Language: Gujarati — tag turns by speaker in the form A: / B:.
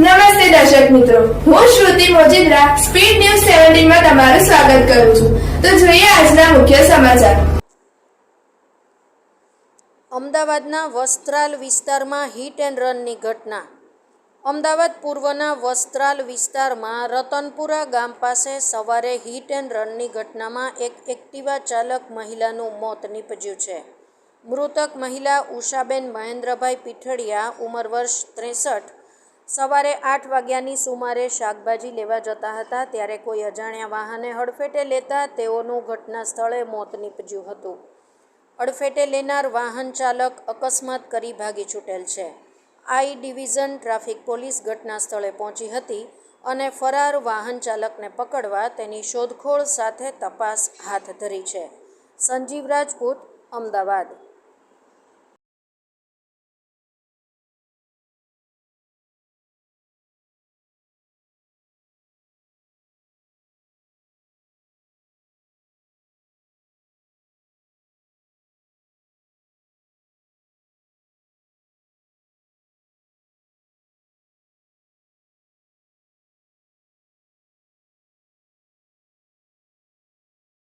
A: નમસ્તે દર્શક મિત્રો. હું શ્રુતિ મોજીદ્રા, સ્પીડ ન્યૂઝ સેવન્ટીનમાં તમારું સ્વાગત કરું છું. તો જોઈએ આજના મુખ્ય સમાચાર.
B: અમદાવાદના વસ્ત્રાલ વિસ્તારમાં હિટ એન્ડ રનની ઘટના. અમદાવાદ પૂર્વના વસ્ત્રાલ વિસ્તારમાં રતનપુરા ગામ પાસે સવારે હિટ એન્ડ રનની ઘટનામાં એક એક્ટિવા ચાલક મહિલાનું મોત નીપજ્યું છે. મૃતક મહિલા ઉષાબેન મહેન્દ્રભાઈ પીઠડિયા, ઉંમર વર્ષ ત્રેસઠ સવારે આઠ વાગ્યાની સુમારે શાકભાજી લેવા જતા હતા ત્યારે કોઈ અજાણ્યા વાહને હડફેટે લેતા તેઓનું ઘટના સ્થળે મોત નીપજ્યું હતું. અડફેટે લેનાર વાહન ચાલક અકસ્માત કરી ભાગી છૂટેલ છે. આઈ ડિવિઝન ટ્રાફિક પોલીસ ઘટના સ્થળે પહોંચી હતી અને ફરાર વાહન ચાલકને પકડવા તેની શોધખોળ સાથે તપાસ હાથ ધરી છે. સંજીવ રાજપૂત, અમદાવાદ.